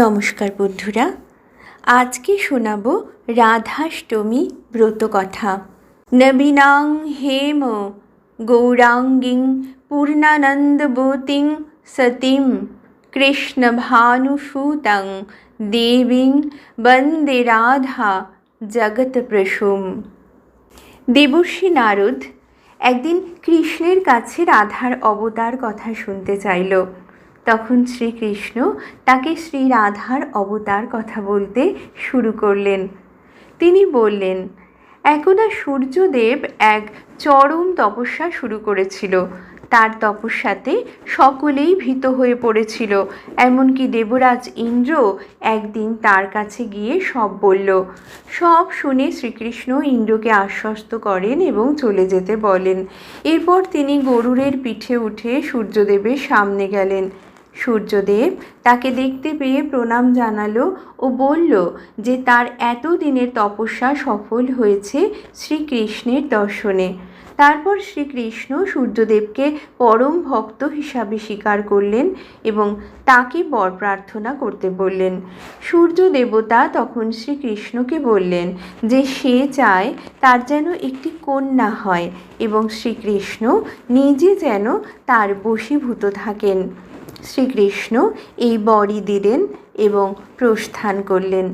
নমস্কার বন্ধুরা। আজকে শোনাব রাধাষ্টমী ব্রতকথা। নবীনাং হেম গৌরাঙ্গিং পূর্ণানন্দবতীং সতীং কৃষ্ণভানুসূতাং দেবীং বন্দে রাধা জগৎপ্রসূম। দেবর্ষী নারদ একদিন কৃষ্ণের কাছে রাধার অবতার কথা শুনতে চাইল। তখন শ্রীকৃষ্ণ তাকে শ্রী রাধার অবতার কথা বলতে শুরু করলেন। তিনি বললেন একদা সূর্যদেব এক চরম তপস্যা শুরু করেছিল। তার তপস্যাতে সকলেই ভীত হয়ে পড়েছিল। এমনকি দেবরাজ ইন্দ্র একদিন তার কাছে গিয়ে সব বলল। সব শুনে শ্রীকৃষ্ণ ইন্দ্রকে আশ্বস্ত করেন এবং চলে যেতে বলেন। এরপর তিনি গরুরের পিঠে উঠে সূর্যদেবের সামনে গেলেন। সূর্যদেব তাকে দেখতে পেয়ে প্রণাম জানালো ও বলল যে তার এতদিনের তপস্যা সফল হয়েছে শ্রীকৃষ্ণের দর্শনে। তারপর শ্রীকৃষ্ণ সূর্যদেবকে পরম ভক্ত হিসাবে স্বীকার করলেন এবং তাকে বর প্রার্থনা করতে বললেন। সূর্য দেবতা তখন শ্রীকৃষ্ণকে বললেন যে সে চায় তার যেন একটি কন্যা হয় এবং শ্রীকৃষ্ণ নিজে যেন তার বশীভূত থাকেন। শ্রীকৃষ্ণ এই বরই দিলেন এবং প্রস্থান করলেন।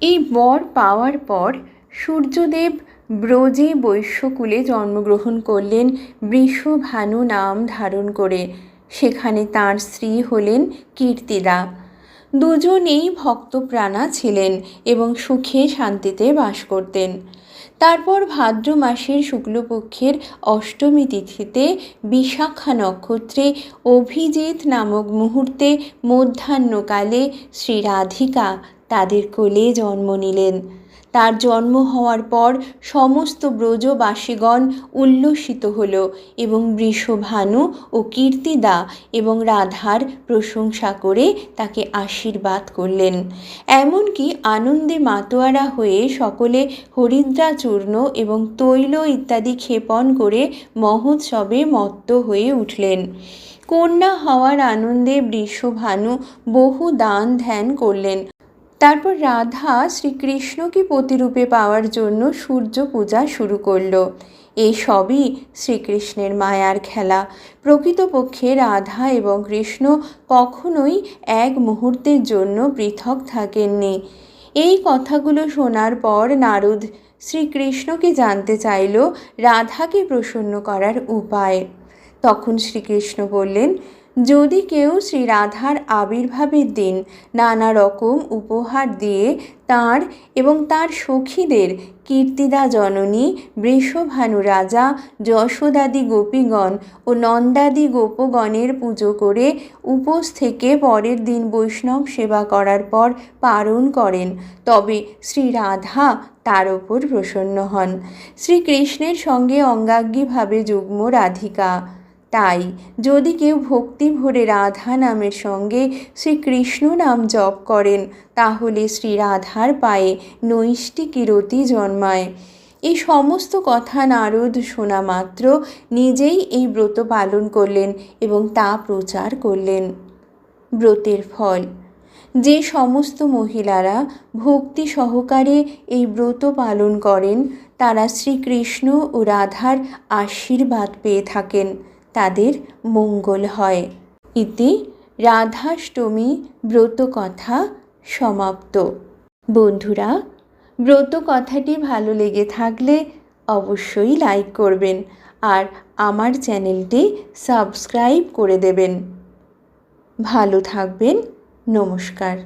এই বর পাওয়ার পর সূর্যদেব ব্রজে বৈশ্যকুলে জন্মগ্রহণ করলেন বৃষভানু নাম ধারণ করে। সেখানে তার স্ত্রী হলেন কীর্তিদা। দুজনেই ভক্তপ্রাণা ছিলেন এবং সুখে শান্তিতে বাস করতেন। তারপর ভাদ্র মাসের শুক্লপক্ষের অষ্টমী তিথিতে বিশাখা নক্ষত্রে অভিজিৎ নামক মুহূর্তে মধ্যাহ্নকালে শ্রীরাধিকা তাদের কোলে জন্ম নিলেন। তার জন্ম হওয়ার পর সমস্ত ব্রজবাসীগণ উল্লসিত হল এবং বৃষভানু ও কীর্তিদা এবং রাধার প্রশংসা করে তাকে আশীর্বাদ করলেন। এমনকি আনন্দে মাতোয়ারা হয়ে সকলে হরিদ্রা চূর্ণ এবং তৈল ইত্যাদি ক্ষেপণ করে মহোৎসবে মত্ত হয়ে উঠলেন। কন্যা হওয়ার আনন্দে বৃষভানু বহু দান ধ্যান করলেন। তারপর রাধা শ্রীকৃষ্ণকে প্রতিরূপে পাওয়ার জন্য সূর্য পূজা শুরু করল। এই সবই শ্রীকৃষ্ণের মায়ার খেলা। প্রকৃতপক্ষে রাধা এবং কৃষ্ণ কখনোই এক মুহূর্তের জন্য পৃথক থাকেননি। এই কথাগুলো শোনার পর নারদ শ্রীকৃষ্ণকে জানতে চাইল রাধাকে প্রসন্ন করার উপায়। তখন শ্রীকৃষ্ণ বললেন যদি কেউ শ্রী রাধার আবির্ভাবের দিন নানা রকম উপহার দিয়ে তার এবং তার সখীদের কীর্তিদা জননী, বৃষভানু রাজা, যশোদাদি গোপীগণ ও নন্দাদি গোপগণের পুজো করে উপোস থেকে পরের দিন বৈষ্ণব সেবা করার পর পারণ করেন, তবে শ্রী রাধা তার ওপর প্রসন্ন হন। শ্রীকৃষ্ণের সঙ্গে অঙ্গাঙ্গীভাবে যুগ্ম রাধিকা। তাই যদি কেউ ভক্তি ভরে রাধা নামের সঙ্গে শ্রীকৃষ্ণ নাম জপ করেন, তাহলে শ্রী রাধার পায়ে নৈষ্টিকিরতি জন্মায়। এই সমস্ত কথা নারদ শোনা মাত্র নিজেই এই ব্রত পালন করলেন এবং তা প্রচার করলেন। ব্রতের ফল। যে সমস্ত মহিলারা ভক্তি সহকারে এই ব্রত পালন করেন, তারা শ্রীকৃষ্ণ ও রাধার আশীর্বাদ পেয়ে থাকেন। তাদের মঙ্গল হয়। ইতি রাধাষ্টমী ব্রত কথা সমাপ্ত। বন্ধুরা ব্রত কথাটি ভালো লেগে থাকলে অবশ্যই লাইক করবেন আর আমার চ্যানেলটি সাবস্ক্রাইব করে দেবেন। ভালো থাকবেন, নমস্কার।